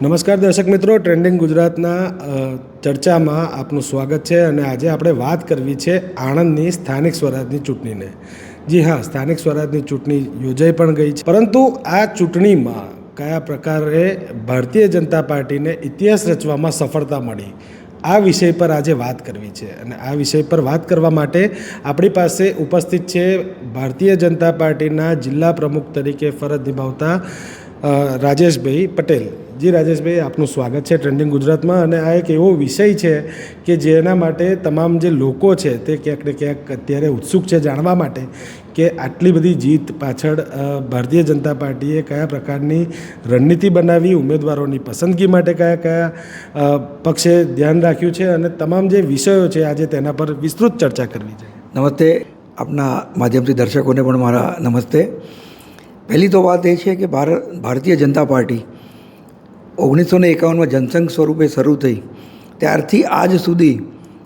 નમસ્કાર દર્શક મિત્રો ટ્રેન્ડિંગ ગુજરાતના ચર્ચામાં આપનું સ્વાગત છે અને આજે આપણે વાત કરવી છે આણંદની સ્થાનિક સ્વરાજની ચૂંટણીને. જી હા, સ્થાનિક સ્વરાજની ચૂંટણી યોજાઈ પણ ગઈ છે. પરંતુ આ ચૂંટણીમાં કયા પ્રકારે ભારતીય જનતા પાર્ટીને ઇતિહાસ રચવામાં સફળતા મળી, આ વિષય પર આજે વાત કરવી છે. અને આ વિષય પર વાત કરવા માટે આપણી પાસે ઉપસ્થિત છે ભારતીય જનતા પાર્ટીના જિલ્લા પ્રમુખ તરીકે ફરજ નિભાવતા રાજેશભાઈ પટેલ. જી રાજેશભાઈ, આપનું સ્વાગત છે ટ્રેન્ડિંગ ગુજરાતમાં અને આ એક એવો વિષય છે કે જેના માટે તમામ જે લોકો છે તે ક્યાંક ને ક્યાંક અત્યારે ઉત્સુક છે જાણવા માટે કે આટલી બધી જીત પાછળ ભારતીય જનતા પાર્ટીએ કયા પ્રકારની રણનીતિ બનાવી, ઉમેદવારોની પસંદગી માટે કયા કયા પક્ષે ધ્યાન રાખ્યું છે અને તમામ જે વિષયો છે આજે તેના પર વિસ્તૃત ચર્ચા કરવી છે. નમસ્તે. આપના માધ્યમથી દર્શકોને પણ મારા નમસ્તે. પહેલી તો વાત એ છે કે ભારત, ભારતીય જનતા પાર્ટી ઓગણીસો ને એકાવનમાં જનસંઘ સ્વરૂપે શરૂ થઈ. ત્યારથી આજ સુધી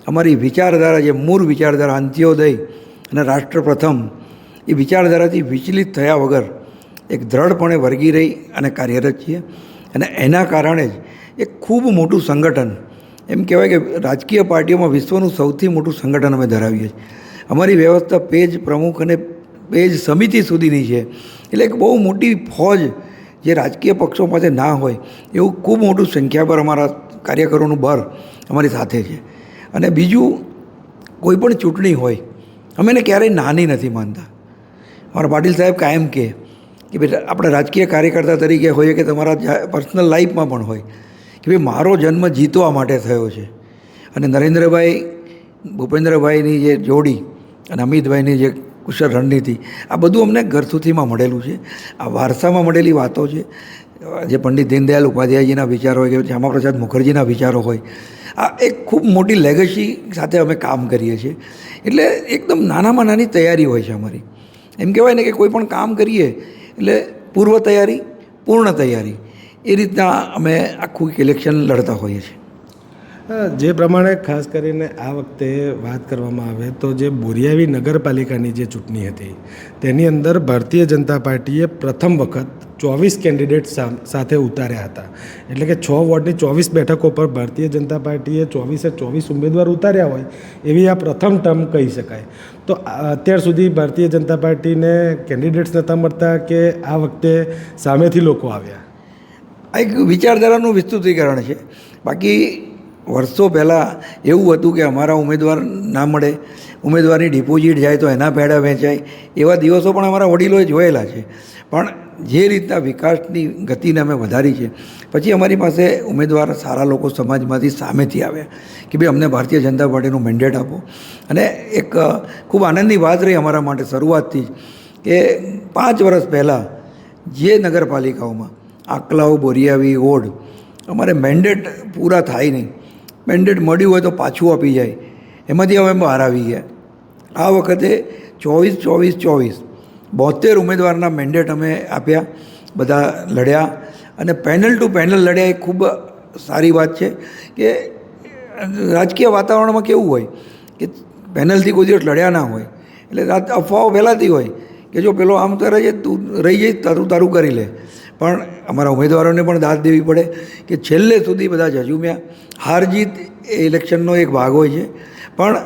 અમારી વિચારધારા જે મૂળ વિચારધારા અંત્યોદય અને રાષ્ટ્ર પ્રથમ એ વિચારધારાથી વિચલિત થયા વગર એક દ્રઢપણે વળગી રહી અને કાર્યરત છીએ. અને એના કારણે જ એક ખૂબ મોટું સંગઠન, એમ કહેવાય કે રાજકીય પાર્ટીઓમાં વિશ્વનું સૌથી મોટું સંગઠન અમે ધરાવીએ છીએ. અમારી વ્યવસ્થા પેજ પ્રમુખ અને પેજ સમિતિ સુધીની છે. એટલે એક બહુ મોટી ફોજ જે રાજકીય પક્ષો પાસે ના હોય, એવું ખૂબ મોટું સંખ્યાભર અમારા કાર્યકરોનું બળ અમારી સાથે છે. અને બીજું, કોઈ પણ ચૂંટણી હોય, અમે એને ક્યારેય નાની નથી માનતા. અમારા પાટીલ સાહેબ કાયમ કહે કે ભાઈ આપણે રાજકીય કાર્યકર્તા તરીકે હોઈએ કે તમારા પર્સનલ લાઈફમાં પણ હોય, કે ભાઈ મારો જન્મ જીતવા માટે થયો છે. અને નરેન્દ્રભાઈ, ભૂપેન્દ્રભાઈની જે જોડી અને અમિતભાઈની જે કુશળ રણનીતિ. આ બધું અમને ઘરસુથીમાં મળેલું છે. આ વારસામાં મળેલી વાતો છે. જે પંડિત દીનદયાલ ઉપાધ્યાયજીના વિચારો હોય કે શ્યામાપ્રસાદ મુખર્જીના વિચારો હોય. આ એક ખૂબ મોટી લેગસી સાથે અમે કામ કરીએ છીએ. એટલે એકદમ નાનામાં નાની તૈયારી હોય છે અમારી. એમ કહેવાય ને કે કોઈ પણ કામ કરીએ એટલે પૂર્વ તૈયારી, પૂર્ણ તૈયારી. એ રીતના અમે આખું ઇલેક્શન લડતા હોઈએ છીએ. જે પ્રમાણે ખાસ કરીને આ વખતે વાત કરવામાં આવે તો જે બોરિયાવી નગરપાલિકાની જે ચૂંટણી હતી, તેની અંદર ભારતીય જનતા પાર્ટીએ પ્રથમ વખત ચોવીસ કેન્ડિડેટ સાથે ઉતાર્યા હતા. એટલે કે છ વોર્ડની ચોવીસ બેઠકો પર ભારતીય જનતા પાર્ટીએ ચોવીસે ચોવીસ ઉમેદવાર ઉતાર્યા હોય, એવી આ પ્રથમ ટર્મ કહી શકાય. તો અત્યાર સુધી ભારતીય જનતા પાર્ટીને કેન્ડિડેટ્સ નહોતા મળતા કે આ વખતે સામેથી લોકો આવ્યા? આ એક વિચારધારાનું વિસ્તૃતીકરણ છે. બાકી વર્ષો પહેલાં એવું હતું કે અમારા ઉમેદવાર ના મળે, ઉમેદવારની ડિપોઝિટ જાય તો એના પેડા વેચાય, એવા દિવસો પણ અમારા વડીલોએ જોયેલા છે. પણ જે રીતના વિકાસની ગતિને અમે વધારી છે, પછી અમારી પાસે ઉમેદવાર સારા લોકો સમાજમાંથી સામેથી આવ્યા કે ભાઈ અમને ભારતીય જનતા પાર્ટીનું મેન્ડેટ આપો. અને એક ખૂબ આનંદની વાત રહી અમારા માટે શરૂઆતથી જ કે પાંચ વર્ષ પહેલાં જે નગરપાલિકાઓમાં આકલાઓ બોરિયાવી ઓડ અમારે મેન્ડેટ પૂરા થાય નહીં. મેન્ડેટ મળ્યું હોય તો પાછું આપી જાય. એમાંથી હવે બહાર આવી ગયા. આ વખતે ચોવીસ ચોવીસ ચોવીસ. બોતેર ઉમેદવારના મેન્ડેટ અમે આપ્યા, બધા લડ્યા. અને પેનલ ટુ પેનલ લડ્યા એ ખૂબ સારી વાત છે કે રાજકીય વાતાવરણમાં કેવું હોય કે પેનલથી કોઈ દિવસ લડ્યા ના હોય. એટલે અફવાઓ ફેલાતી હોય કે જો પેલો આમ કરે છે તું રહી જઈશ, તારું તારું કરી લે. પણ અમારા ઉમેદવારોને પણ દાદ દેવી પડે કે છેલ્લે સુધી બધા જજુમ્યા હાર જીત એ ઇલેક્શનનો એક ભાગ હોય છે. પણ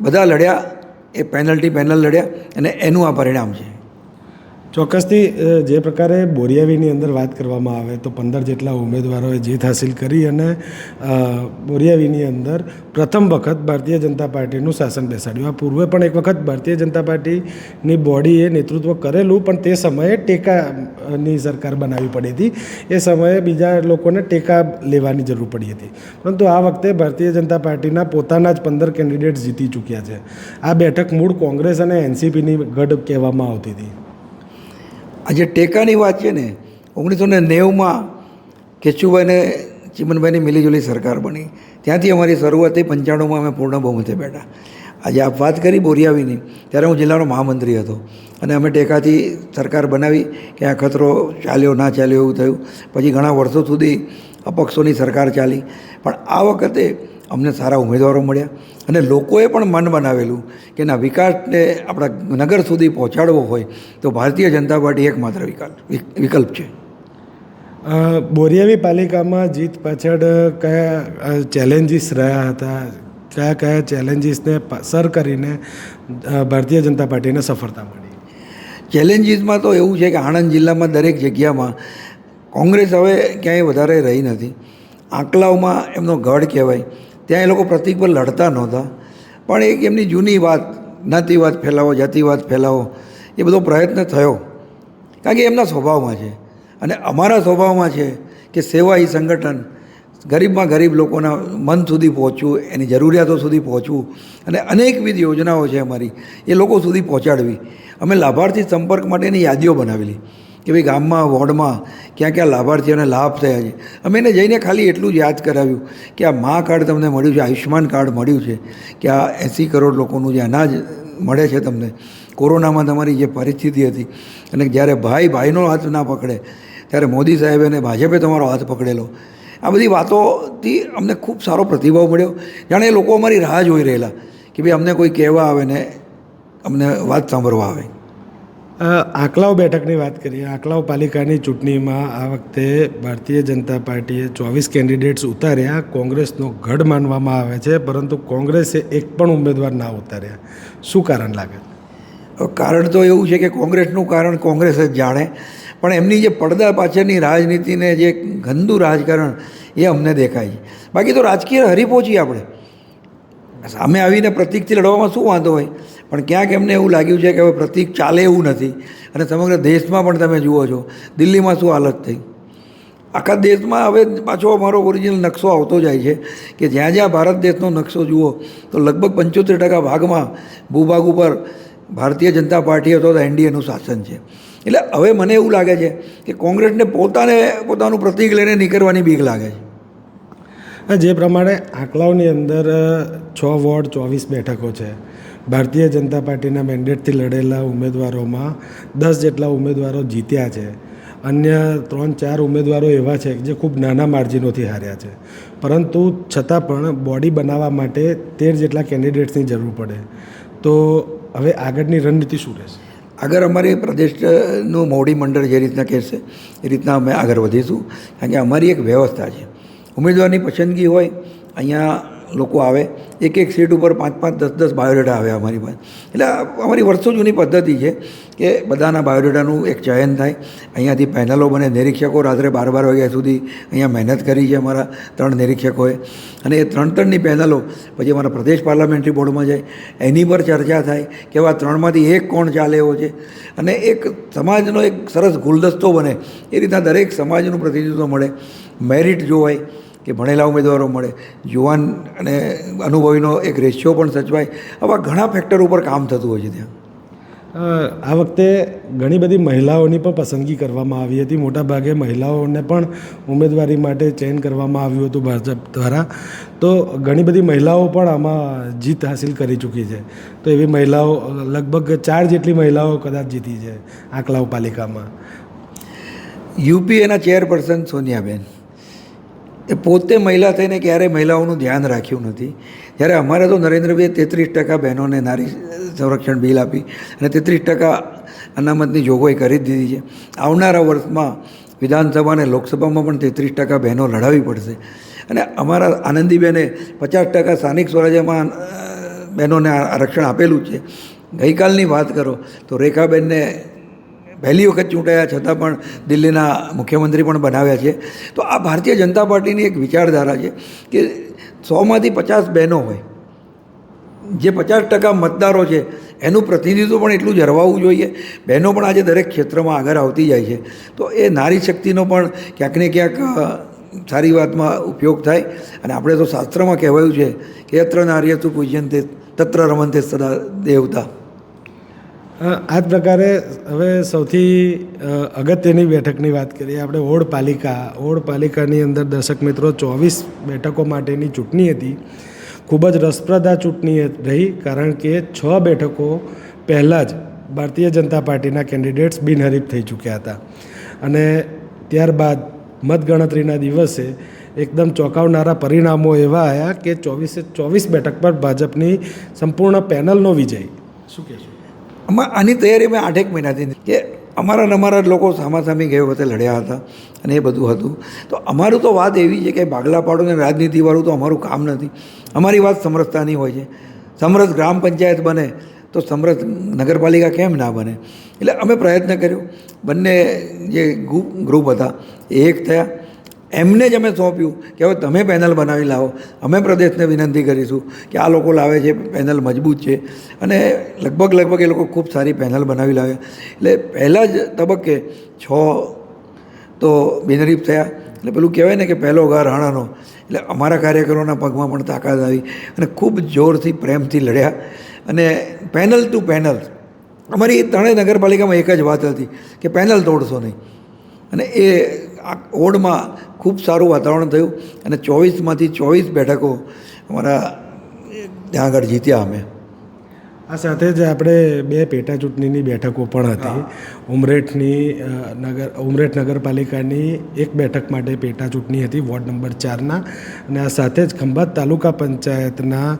બધા લડ્યા, એ પેનલ્ટી પેનલ લડ્યા અને એનું આ પરિણામ છે. ચોક્કસથી જે પ્રકારે બોરિયાવીની અંદર વાત કરવામાં આવે તો પંદર જેટલા ઉમેદવારોએ જીત હાસિલ કરી અને બોરિયાવીની અંદર પ્રથમ વખત ભારતીય જનતા પાર્ટીનું શાસન બેસાડ્યું. આ પૂર્વે પણ એક વખત ભારતીય જનતા પાર્ટીની બોડીએ નેતૃત્વ કરેલું, પણ તે સમયે ટેકાની સરકાર બનાવવી પડી હતી. એ સમયે બીજા લોકોને ટેકા લેવાની જરૂર પડી હતી. પરંતુ આ વખતે ભારતીય જનતા પાર્ટીના પોતાના જ પંદર કેન્ડિડેટ જીતી ચૂક્યા છે. આ બેઠક મૂળ કોંગ્રેસ અને એનસીપીની ગઢ કહેવામાં આવતી હતી. આ જે ટેકાની વાત છે ને ઓગણીસો ને નેવુંમાં કેશુભાઈને, ચિમનભાઈની મિલીજુલી સરકાર બની. ત્યાંથી અમારી શરૂઆત થઈ પંચાણુંમાં અમે પૂર્ણ બહુમતે બેઠા. આજે આપ વાત કરી બોરિયાવીની, ત્યારે હું જિલ્લાનો મહામંત્રી હતો. અને અમે ટેકાથી સરકાર બનાવી કે આ ખતરો ચાલ્યો, ના ચાલ્યો એવું થયું. પછી ઘણા વર્ષો સુધી અપક્ષોની સરકાર ચાલી. પણ આ વખતે અમને સારા ઉમેદવારો મળ્યા અને લોકોએ પણ મન બનાવેલું કે ના વિકાસને આપણા નગર સુધી પહોંચાડવો હોય તો ભારતીય જનતા પાર્ટી એકમાત્ર વિકલ્પ વિકલ્પ છે. બોરિયાવી પાલિકામાં જીત પાછળ કયા ચેલેન્જીસ રહ્યા હતા? કયા કયા ચેલેન્જીસને સર કરીને ભારતીય જનતા પાર્ટીને સફળતા મળી? ચેલેન્જીસમાં તો એવું છે કે આણંદ જિલ્લામાં દરેક જગ્યામાં કોંગ્રેસ હવે ક્યાંય વધારે રહી નથી. આંકલાઓમાં એમનો ગઢ કહેવાય. ત્યાં એ લોકો પ્રતિક પર લડતા નહોતા. પણ એક એમની જૂની વાત જ્ઞાતિવાદ ફેલાવો જાતિવાદ ફેલાવો, એ બધો પ્રયત્ન થયો. કારણ કે એમના સ્વભાવમાં છે. અને અમારા સ્વભાવમાં છે કે સેવા એ સંગઠન ગરીબમાં ગરીબ લોકોના મન સુધી પહોંચવું, એની જરૂરિયાતો સુધી પહોંચવું. અને અનેકવિધ યોજનાઓ છે અમારી. એ લોકો સુધી પહોંચાડવી. અમે લાભાર્થી સંપર્ક માટેની યાદીઓ બનાવેલી. કે ભાઈ ગામમાં, વોર્ડમાં ક્યાં ક્યાં લાભાર્થીઓને લાભ થયા છે. અમે એને જઈને ખાલી એટલું જ યાદ કરાવ્યું કે આ મા કાર્ડ તમને મળ્યું છે, આયુષ્યમાન કાર્ડ મળ્યું છે, કે આ એંસી કરોડ લોકોનું જે અનાજ મળે છે તમને. કોરોનામાં તમારી જે પરિસ્થિતિ હતી અને જ્યારે ભાઈ ભાઈનો હાથ ના પકડે, ત્યારે મોદી સાહેબે અને ભાજપે તમારો હાથ પકડેલો. આ બધી વાતોથી અમને ખૂબ સારો પ્રતિભાવ મળ્યો. જાણે એ લોકો અમારી રાહ જોઈ રહેલા કે ભાઈ અમને કોઈ કહેવા આવે ને અમને વાત સાંભળવા આવે. આંકલાવ બેઠકની વાત કરીએ. આંકલાવ પાલિકાની ચૂંટણીમાં આ વખતે ભારતીય જનતા પાર્ટીએ ચોવીસ કેન્ડિડેટ્સ ઉતાર્યા. કોંગ્રેસનો ગઢ માનવામાં આવે છે, પરંતુ કોંગ્રેસે એક પણ ઉમેદવાર ના ઉતાર્યા. શું કારણ લાગે? કારણ તો એવું છે કે કોંગ્રેસનું કારણ કોંગ્રેસ જ જાણે. પણ એમની જે પડદા પાછળની રાજનીતિને જે ગંદુ રાજકારણ એ અમને દેખાય છે. બાકી તો રાજકીય હરીફો છીએ આપણે. સામે આવીને પ્રતિકથી લડવામાં શું વાંધો હોય? પણ ક્યાંક એમને એવું લાગ્યું છે કે હવે પ્રતિક ચાલે એવું નથી. અને સમગ્ર દેશમાં પણ તમે જુઓ છો, દિલ્હીમાં શું હાલત થઈ? આખા દેશમાં હવે પાછો અમારો ઓરિજિનલ નકશો આવતો જાય છે કે જ્યાં જ્યાં ભારત દેશનો નકશો જુઓ, તો લગભગ પંચોતેર ટકા ભાગમાં ભૂભાગ ઉપર ભારતીય જનતા પાર્ટી અથવા એનડીએનું શાસન છે. એટલે હવે મને એવું લાગે છે કે કોંગ્રેસને પોતાને પોતાનું પ્રતિક લઈને નીકળવાની બીક લાગે છે. જે પ્રમાણે આંકલાઓની અંદર છ વોર્ડ ચોવીસ બેઠકો છે. ભારતીય જનતા પાર્ટીના મેન્ડેટથી લડેલા ઉમેદવારોમાં દસ જેટલા ઉમેદવારો જીત્યા છે. અન્ય ત્રણ, ચાર ઉમેદવારો એવા છે જે ખૂબ નાના માર્જિનોથી હાર્યા છે. પરંતુ છતાં પણ બોડી બનાવવા માટે તેર જેટલા કેન્ડિડેટ્સની જરૂર પડે. તો હવે આગળની રણનીતિ શું રહેશે? આગળ અમારી પ્રદેશનું મોવડી મંડળ જે રીતના કહેશે, એ રીતના અમે આગળ વધીશું. કારણ કે અમારી એક વ્યવસ્થા છે. ઉમેદવારની પસંદગી હોય, અહીંયા લોકો આવે, એક એક સીટ ઉપર પાંચ પાંચ દસ દસ બાયોડેટા આવે અમારી પાસે. એટલે અમારી વર્ષો જૂની પદ્ધતિ છે કે બધાના બાયોડેટાનું એક ચયન થાય. અહીંયાથી પેનલો બને, નિરીક્ષકો રાત્રે બાર બાર વાગ્યા સુધી અહીંયા મહેનત કરી છે અમારા ત્રણ નિરીક્ષકોએ. અને એ ત્રણ ત્રણની પેનલો પછી અમારા પ્રદેશ પાર્લામેન્ટરી બોર્ડમાં જાય. એની પર ચર્ચા થાય કે આ ત્રણમાંથી એક કોણ ચાલે એવો છે. અને એક સમાજનો એક સરસ ગુલદસ્તો બને. એ રીતના દરેક સમાજનું પ્રતિનિધિત્વ મળે. મેરિટ જોવાય. કે ભણેલા ઉમેદવારો મળે. યુવાન અને અનુભવીનો એક રેશિયો પણ સચવાય. આવા ઘણા ફેક્ટર ઉપર કામ થતું હોય છે ત્યાં. આ વખતે ઘણી બધી મહિલાઓની પણ પસંદગી કરવામાં આવી હતી. મોટાભાગે મહિલાઓને પણ ઉમેદવારી માટે ચયન કરવામાં આવ્યું હતું ભાજપ દ્વારા. તો ઘણી બધી મહિલાઓ પણ આમાં જીત હાસિલ કરી ચૂકી છે. તો એવી મહિલાઓ લગભગ ચાર જેટલી મહિલાઓ કદાચ જીતી છે આંકલાવ પાલિકામાં. યુપીએના ચેરપર્સન સોનિયાબેન. એ પોતે મહિલા થઈને ક્યારેય મહિલાઓનું ધ્યાન રાખ્યું નથી. જ્યારે અમારે તો નરેન્દ્રભાઈએ તેત્રીસ ટકા બહેનોને નારી સંરક્ષણ બિલ આપી અને તેત્રીસ ટકા અનામતની જોગવાઈ કરી દીધી છે. આવનારા વર્ષમાં વિધાનસભા અને લોકસભામાં પણ તેત્રીસ ટકા બહેનો લડાવવી પડશે. અને અમારા આનંદીબેને પચાસ ટકા સ્થાનિક સ્વરાજ્યમાં બહેનોને આરક્ષણ આપેલું છે. ગઈકાલની વાત કરો તો રેખાબેનને પહેલી વખત ચૂંટાયા, છતાં પણ દિલ્હીના મુખ્યમંત્રી પણ બનાવ્યા છે. તો આ ભારતીય જનતા પાર્ટીની એક વિચારધારા છે કે સોમાંથી પચાસ બહેનો હોય, જે પચાસ ટકા મતદારો છે, એનું પ્રતિનિધિત્વ પણ એટલું જળવાવું જોઈએ. બહેનો પણ આજે દરેક ક્ષેત્રમાં આગળ આવતી જાય છે. તો એ નારી શક્તિનો પણ ક્યાંક ને ક્યાંક સારી વાતમાં ઉપયોગ થાય. અને આપણે તો શાસ્ત્રમાં કહેવાયું છે કે યત્ર નાર્યતુ પૂજ્યંતે તત્ર રમંતે સદા દેવતા. આ જ પ્રકારે હવે સૌથી અગત્યની બેઠકની વાત કરીએ, આપણે ઓડ પાલિકા, ઓડ પાલિકાની અંદર દર્શક મિત્રો ચોવીસ બેઠકો માટેની ચૂંટણી હતી. ખૂબ જ રસપ્રદ આ ચૂંટણી રહી, કારણ કે છ બેઠકો પહેલાં જ ભારતીય જનતા પાર્ટીના કેન્ડિડેટ્સ બિનહરીફ થઈ ચૂક્યા હતા. અને ત્યારબાદ મતગણતરીના દિવસે એકદમ ચોંકાવનારા પરિણામો એવા આવ્યા કે ચોવીસે, ચોવીસ બેઠક પર ભાજપની સંપૂર્ણ પેનલનો વિજય. શું કહેશો? આમાં આની તૈયારી મેં આઠેક મહિનાથી કે અમારા ને અમારા લોકો સામાસામી ગયે વખતે લડ્યા હતા અને એ બધું હતું. તો અમારું તો વાત એવી છે કે ભાગલા પાડો ને રાજનીતિવાળું તો અમારું કામ નથી. અમારી વાત સમરસતાની હોય છે. સમરસ ગ્રામ પંચાયત બને તો સમરસ નગરપાલિકા કેમ ના બને? એટલે અમે પ્રયત્ન કર્યો. બંને જે ગ્રુપ હતા એ એક થયા. એમને જ અમે સોંપ્યું કે હવે તમે પેનલ બનાવી લાવો. અમે પ્રદેશને વિનંતી કરીશું કે આ લોકો લાવે છે, પેનલ મજબૂત છે. અને લગભગ લગભગ એ લોકો ખૂબ સારી પેનલ બનાવી લાવે. એટલે પહેલાં જ તબક્કે છ તો બિનરીફ થયા. એટલે પેલું કહેવાય ને કે પહેલો ઘર રાણાનો. એટલે અમારા કાર્યકરોના પગમાં પણ તાકાત આવી અને ખૂબ જોરથી પ્રેમથી લડ્યા. અને પેનલ ટુ પેનલ, અમારી ત્રણેય નગરપાલિકામાં એક જ વાત હતી કે પેનલ તોડશો નહીં. અને એ આ ઓડમાં ખૂબ સારું વાતાવરણ થયું અને ચોવીસમાંથી ચોવીસ બેઠકો અમારા ત્યાં આગળ જીત્યા અમે. આ સાથે જ આપણે બે પેટા ચૂંટણીની બેઠકો પણ હતી. ઉમરેઠની નગર ઉમરેઠ નગરપાલિકાની એક બેઠક માટે પેટા ચૂંટણી હતી વોર્ડ નંબર ચારના. અને આ સાથે જ ખંભાત તાલુકા પંચાયતના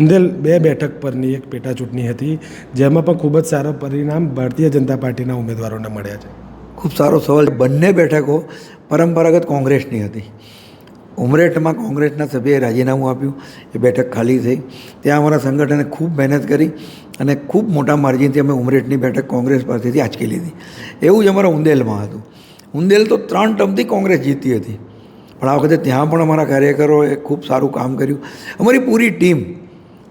ઉંદેલ બે બેઠક પરની એક પેટા ચૂંટણી હતી જેમાં પણ ખૂબ જ સારા પરિણામ ભારતીય જનતા પાર્ટીના ઉમેદવારોને મળ્યા છે. ખૂબ સારો સવાલ બંને બેઠકો પરંપરાગત કોંગ્રેસની હતી. ઉમરેઠમાં કોંગ્રેસના સભ્યએ રાજીનામું આપ્યું. એ બેઠક ખાલી થઈ. ત્યાં અમારા સંગઠને ખૂબ મહેનત કરી અને ખૂબ મોટા માર્જિનથી અમે ઉમરેઠની બેઠક કોંગ્રેસ પાસેથી આંચકી લીધી. એવું જ અમારા ઉંદેલમાં હતું. ઉંદેલ તો ત્રણ ટર્મથી કોંગ્રેસ જીતી હતી. પણ આ વખતે ત્યાં પણ અમારા કાર્યકરોએ ખૂબ સારું કામ કર્યું. અમારી પૂરી ટીમ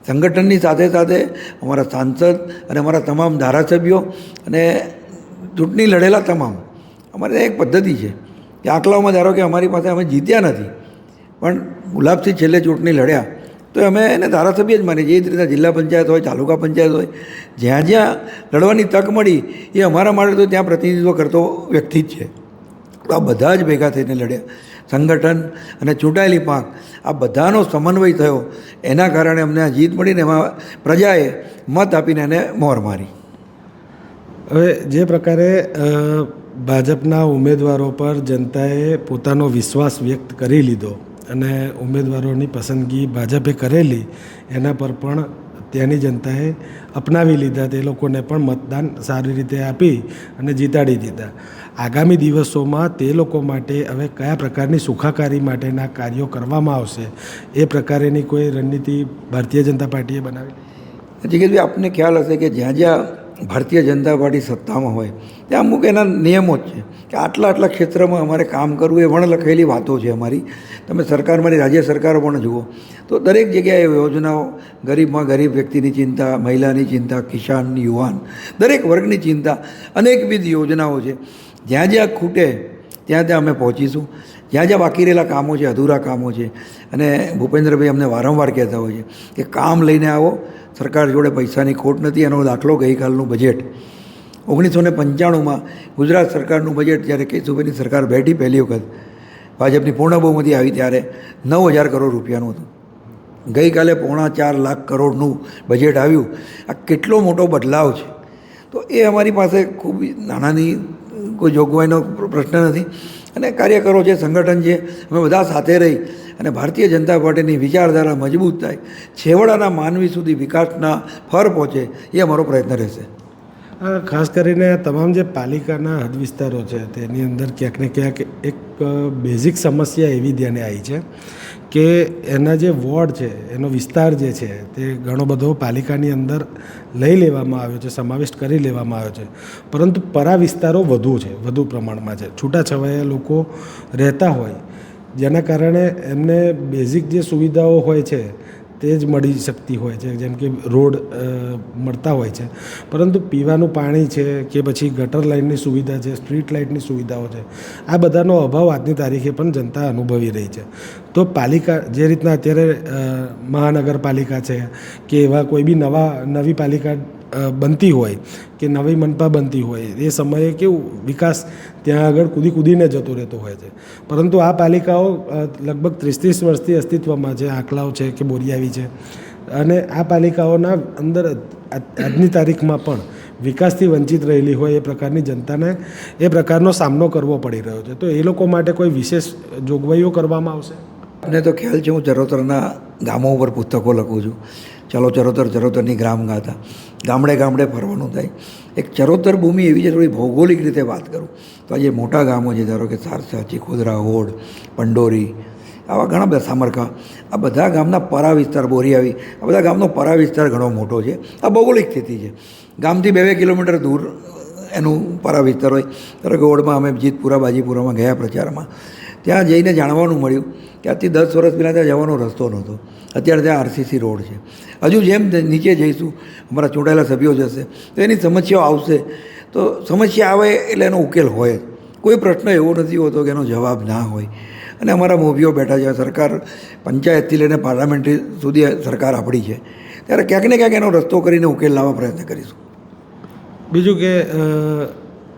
સંગઠનની સાથે સાથે અમારા સાંસદ અને અમારા તમામ ધારાસભ્યો અને ચૂંટણી લડેલા તમામ. અમારે એક પદ્ધતિ છે કે આંકલાઓમાં ધારો કે અમારી પાસે અમે જીત્યા નથી, પણ ગુલાબથી છેલ્લે ચૂંટણી લડ્યા, તો અમે એને ધારાસભ્ય જ માની જે રીતે જિલ્લા પંચાયત હોય, તાલુકા પંચાયત હોય, જ્યાં જ્યાં લડવાની તક મળી, એ અમારા માટે તો ત્યાં પ્રતિનિધિત્વ કરતો વ્યક્તિ જ છે. તો આ બધા જ ભેગા થઈને લડ્યા. સંગઠન અને ચૂંટાયેલી પાંખ, આ બધાનો સમન્વય થયો. એના કારણે અમને આ જીત મળીને એમાં પ્રજાએ મત આપીને એને મોર મારી. હવે જે પ્રકારે ભાજપના ઉમેદવારો પર જનતાએ પોતાનો વિશ્વાસ વ્યક્ત કરી લીધો અને ઉમેદવારોની પસંદગી ભાજપે કરેલી, એના પર પણ ત્યાંની જનતાએ અપનાવી લીધા તે લોકોને પણ મતદાન સારી રીતે આપી અને જીતાડી દીધા. આગામી દિવસોમાં તે લોકો માટે હવે કયા પ્રકારની સુખાકારી માટેના કાર્યો કરવામાં આવશે, એ પ્રકારેની કોઈ રણનીતિ ભારતીય જનતા પાર્ટીએ બનાવી? જિગીરભાઈ આપને ખ્યાલ હશે કે જ્યાં જ્યાં ભારતીય જનતા પાર્ટી સત્તામાં હોય ત્યાં અમુક એના નિયમો જ છે કે આટલા આટલા ક્ષેત્રમાં અમારે કામ કરવું એ વણ લખેલી વાતો છે અમારી. તમે સરકારમાંની રાજ્ય સરકારો પણ જુઓ. તો દરેક જગ્યાએ યોજનાઓ, ગરીબમાં ગરીબ વ્યક્તિની ચિંતા, મહિલાની ચિંતા, કિસાન, યુવાન, દરેક વર્ગની ચિંતા, અનેકવિધ યોજનાઓ છે. જ્યાં જ્યાં ખૂટે, ત્યાં ત્યાં અમે પહોંચીશું. જ્યાં જ્યાં બાકી રહેલા કામો છે, અધૂરા કામો છે. અને ભૂપેન્દ્રભાઈ અમને વારંવાર કહેતા હોય છે કે કામ લઈને આવો સરકાર જોડે પૈસાની ખોટ નથી, એનો દાખલો ગઈકાલનું બજેટ ઓગણીસો ને પંચાણુંમાં ગુજરાત સરકારનું બજેટ જ્યારે કેશુભાઈની સરકાર બેઠી પહેલી વખત, ભાજપની પૂર્ણ બહુમતી આવી ત્યારે નવ હજાર કરોડ રૂપિયાનું હતું. ગઈકાલે પોણા ચાર લાખ કરોડનું બજેટ આવ્યું. આ કેટલો મોટો બદલાવ છે. તો એ અમારી પાસે ખૂબ નાનાની કોઈ જોગવાઈનો પ્રશ્ન નથી. અને કાર્યકરો છે સંગઠન છે, અમે બધા સાથે રહી અને ભારતીય જનતા પાર્ટીની વિચારધારા મજબૂત થાય. છેવાડાના માનવી સુધી વિકાસના ફર પહોંચે એ અમારો પ્રયત્ન રહેશે. ખાસ કરીને તમામ જે પાલિકાના હદ વિસ્તારો છે, તેની અંદર ક્યાંક ને ક્યાંક એક બેઝિક સમસ્યા એવી ધ્યાને આવી છે કે એના જે વોર્ડ છે, એનો વિસ્તાર જે છે, તે ઘણો બધો પાલિકાની અંદર લઈ લેવામાં આવ્યો છે, સમાવિષ્ટ કરી લેવામાં આવ્યો છે. પરંતુ પરા વિસ્તારો વધુ છે, વધુ પ્રમાણમાં છે. છૂટાછવાયા લોકો રહેતા હોય જેના કારણે એમને બેઝિક જે સુવિધાઓ હોય છે તે જ મળી શકતી હોય છે, જેમ કે રોડ મળતા હોય છે. પરંતુ પીવાનું પાણી છે કે પછી ગટર લાઇનની સુવિધા છે, સ્ટ્રીટ લાઇટની સુવિધાઓ છે, આ બધાનો અભાવ આજની તારીખે પણ જનતા અનુભવી રહી છે. તો પાલિકા, જે રીતના અત્યારે મહાનગરપાલિકા છે કે એવા કોઈ બી નવા, નવી પાલિકા બનતી હોય કે નવી મનપા બનતી હોય, એ સમયે કેવું વિકાસ ત્યાં આગળ કૂદી કૂદીને જતો રહેતો હોય છે. પરંતુ આ પાલિકાઓ લગભગ ત્રીસ ત્રીસ વર્ષથી અસ્તિત્વમાં છે, આંકલાઓ છે કે બોરિયાવી છે. અને આ પાલિકાઓના અંદર આજની તારીખમાં પણ વિકાસથી વંચિત રહેલી હોય એ પ્રકારની જનતાને એ પ્રકારનો સામનો કરવો પડી રહ્યો છે. તો એ લોકો માટે કોઈ વિશેષ જોગવાઈઓ કરવામાં આવશે? આપને તો ખ્યાલ છે હું ચરોતરના ગામો ઉપર પુસ્તકો લખું છું. ચલો ચરોતર ચરોતરની ગ્રામ ગાથા ગામડે ગામડે ફરવાનું થાય. એક ચરોતર ભૂમિ એવી છે, થોડી ભૌગોલિક રીતે વાત કરું. તો આજે મોટા ગામો છે, ધારો કે સારસા ચીખોદરા હોડ, પંડોરી, આવા ઘણા બધા સામરખા આ બધા ગામના પરા વિસ્તાર બોરિયાવી આ બધા ગામનો પરા વિસ્તાર ઘણો મોટો છે. આ ભૌગોલિક સ્થિતિ છે. ગામથી બે બે કિલોમીટર દૂર એનું પરા વિસ્તાર હોય. ધારો કે ઓળમાં અમે જીતપુરા, બાજીપુરામાં ગયા પ્રચારમાં. ત્યાં જઈને જાણવાનું મળ્યું કે આજથી દસ વર્ષ પહેલાં ત્યાં જવાનો રસ્તો નહોતો. અત્યારે ત્યાં આરસીસી રોડ છે. હજુ જેમ નીચે જઈશું, અમારા ચૂંટાયેલા સભ્યો જશે, તો એની સમસ્યાઓ આવશે. તો સમસ્યા આવે એટલે એનો ઉકેલ હોય કોઈ પ્રશ્ન એવો નથી હોતો કે એનો જવાબ ના હોય. અને અમારા મોભીઓ બેઠા છે. સરકાર પંચાયતથી લઈને પાર્લામેન્ટરી સુધી સરકાર આપણી છે. ત્યારે ક્યાંક ને ક્યાંક એનો રસ્તો કરીને ઉકેલ લાવવા પ્રયત્ન કરીશું. બીજું કે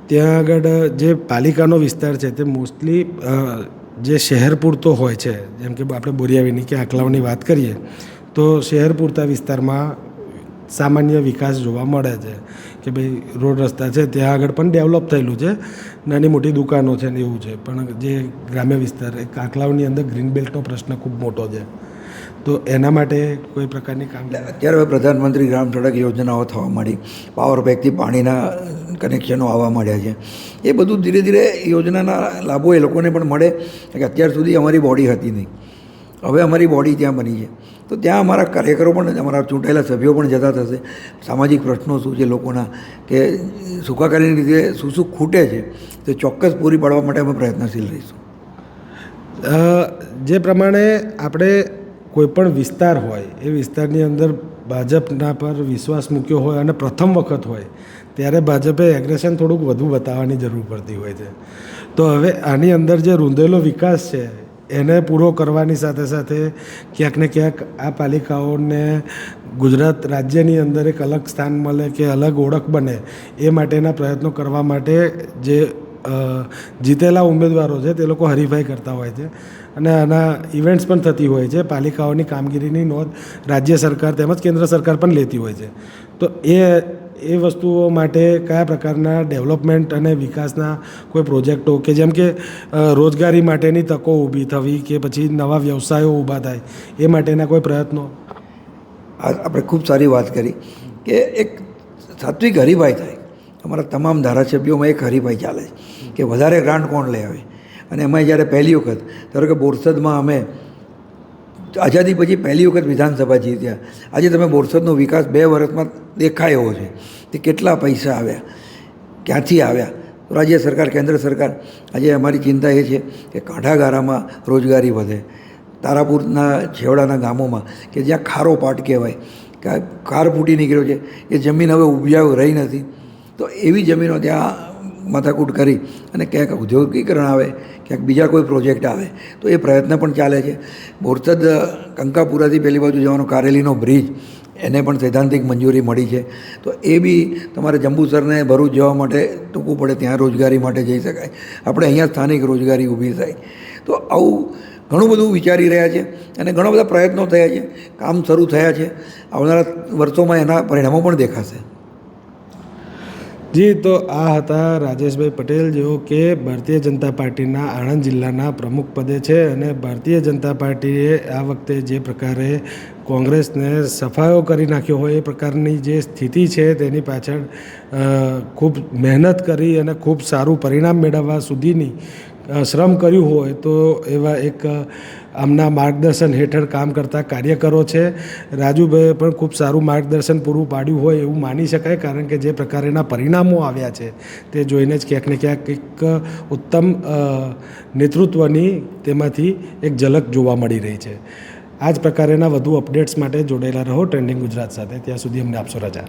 ત્યાં આગળ જે પાલિકાનો વિસ્તાર છે તે મોસ્ટલી જે શહેર પૂરતો હોય છે, જેમ કે આપણે બોરિયાવીની કે આંકલાવની વાત કરીએ, તો શહેર પૂરતા વિસ્તારમાં સામાન્ય વિકાસ જોવા મળે છે. કે ભાઈ, રોડ રસ્તા છે, ત્યાં આગળ પણ ડેવલપ થયેલું છે. નાની મોટી દુકાનો છે ને એવું છે, પણ જે ગ્રામ્ય વિસ્તાર એ કાંકલાવની અંદર ગ્રીન બેલ્ટનો પ્રશ્ન ખૂબ મોટો છે. તો એના માટે કોઈ પ્રકારની કામ અત્યારે હવે પ્રધાનમંત્રી ગ્રામ સડક યોજનાઓ થવા માંડી. પાવર પેકથી પાણીના કનેક્શનો આવવા માંડ્યા છે. એ બધું ધીરે ધીરે યોજનાના લાભો એ લોકોને પણ મળે. કે અત્યાર સુધી અમારી બોડી હતી નહીં. હવે અમારી બોડી ત્યાં બની છે. તો ત્યાં અમારા કાર્યકરો પણ, અમારા ચૂંટાયેલા સભ્યો પણ જતા થશે. સામાજિક પ્રશ્નો શું છે લોકોના? કે સુખાકારીની રીતે શું શું ખૂટે છે? તે ચોક્કસ પૂરી પાડવા માટે અમે પ્રયત્નશીલ રહીશું. જે પ્રમાણે આપણે કોઈપણ વિસ્તાર હોય, એ વિસ્તારની અંદર ભાજપના પર વિશ્વાસ મૂક્યો હોય અને પ્રથમ વખત હોય ત્યારે ભાજપે એગ્રેશન થોડુંક વધુ બતાવવાની જરૂર પડતી હોય છે. તો હવે આની અંદર જે રૂંધેલો વિકાસ છે, એને પૂરો કરવાની સાથે સાથે ક્યાંક ને ક્યાંક આ પાલિકાઓને ગુજરાત રાજ્યની અંદર એક અલગ સ્થાન મળે કે અલગ ઓળખ બને, એ માટેના પ્રયત્નો કરવા માટે જે જીતેલા ઉમેદવારો છે, તે લોકો હરીફાઈ કરતા હોય છે. અને આના ઇવેન્ટ્સ પણ થતી હોય છે, પાલિકાઓની કામગીરીની નોંધ રાજ્ય સરકાર તેમજ કેન્દ્ર સરકાર પણ લેતી હોય છે. તો એ એ વસ્તુઓ માટે કયા પ્રકારના ડેવલપમેન્ટ અને વિકાસના કોઈ પ્રોજેક્ટો કે જેમ કે રોજગારી માટેની તકો ઊભી થવી કે પછી નવા વ્યવસાયો ઊભા થાય, એ માટેના કોઈ પ્રયત્નો? આપણે ખૂબ સારી વાત કરી કે એક સાત્વિક હરીભાઈ થાય. અમારા તમામ ધારાસભ્યોમાં એક હરીભાઈ ચાલે છે કે વધારે ગ્રાન્ટ કોણ લઈ આવે અને એમાં જ્યારે પહેલી વખત, ધારો કે બોરસદમાં અમે આઝાદી પછી પહેલી વખત વિધાનસભા જીત્યા. આજે તમે બોરસદનો વિકાસ બે વર્ષમાં દેખાય છે તે કેટલા પૈસા આવ્યા, ક્યાંથી આવ્યા? રાજ્ય સરકાર, કેન્દ્ર સરકાર, આજે અમારી ચિંતા એ છે કે કાંઠાગારામાં રોજગારી વધે. તારાપુરના છેવાડાના ગામોમાં, કે જ્યાં ખારો પાટ કહેવાય, કે કાર ફૂટી નીકળ્યો છે એ જમીન હવે ઉપજાવ રહી નથી. તો એવી જમીનો ત્યાં માથાકૂટ કરી અને ક્યાંક ઔદ્યોગિકરણ આવે, ક્યાંક બીજા કોઈ પ્રોજેક્ટ આવે, તો એ પ્રયત્ન પણ ચાલે છે. બોરસદ કંકાપુરાથી પેલી બાજુ જવાનો કારેલીનો બ્રિજ, એને પણ સૈદ્ધાંતિક મંજૂરી મળી છે. તો એ બી તમારે જંબુસરને ભરૂચ જવા માટે ટૂંકું પડે, ત્યાં રોજગારી માટે જઈ શકાય. આપણે અહીંયા સ્થાનિક રોજગારી ઊભી થાય. તો આવું ઘણું બધું વિચારી રહ્યા છે અને ઘણા બધા પ્રયત્નો થયા છે. કામ શરૂ થયા છે. આવનારા વર્ષોમાં એના પરિણામો પણ દેખાશે. જી, તો આ હતા રાજેશભાઈ પટેલ જેઓ કે ભારતીય જનતા પાર્ટીના આણંદ જિલ્લાના પ્રમુખ પદે છે અને ભારતીય જનતા પાર્ટીએ આ વખતે જે પ્રકારે કોંગ્રેસને સફાયો કરી નાખ્યો હોય એ પ્રકારની જે સ્થિતિ છે તેની પાછળ ખૂબ મહેનત કરી અને ખૂબ સારું પરિણામ મેળવવા સુધીની શ્રમ કર્યું હોય તો એવા એક આમના માર્ગદર્શન હેઠળ કામ કરતા કાર્યકરો છે. રાજુભાઈએ પણ ખૂબ સારું માર્ગદર્શન પૂરું પાડ્યું હોય એવું માની શકાય, કારણ કે જે પ્રકારેના પરિણામો આવ્યા છે તે જોઈને જ ક્યાંક ને ક્યાંક એક ઉત્તમ નેતૃત્વની તેમાંથી એક ઝલક જોવા મળી રહી છે. આ જ પ્રકારેના વધુ અપડેટ્સ માટે જોડાયેલા રહો, ટ્રેન્ડિંગ ગુજરાત સાથે. ત્યાં સુધી અમને આપશો રજા.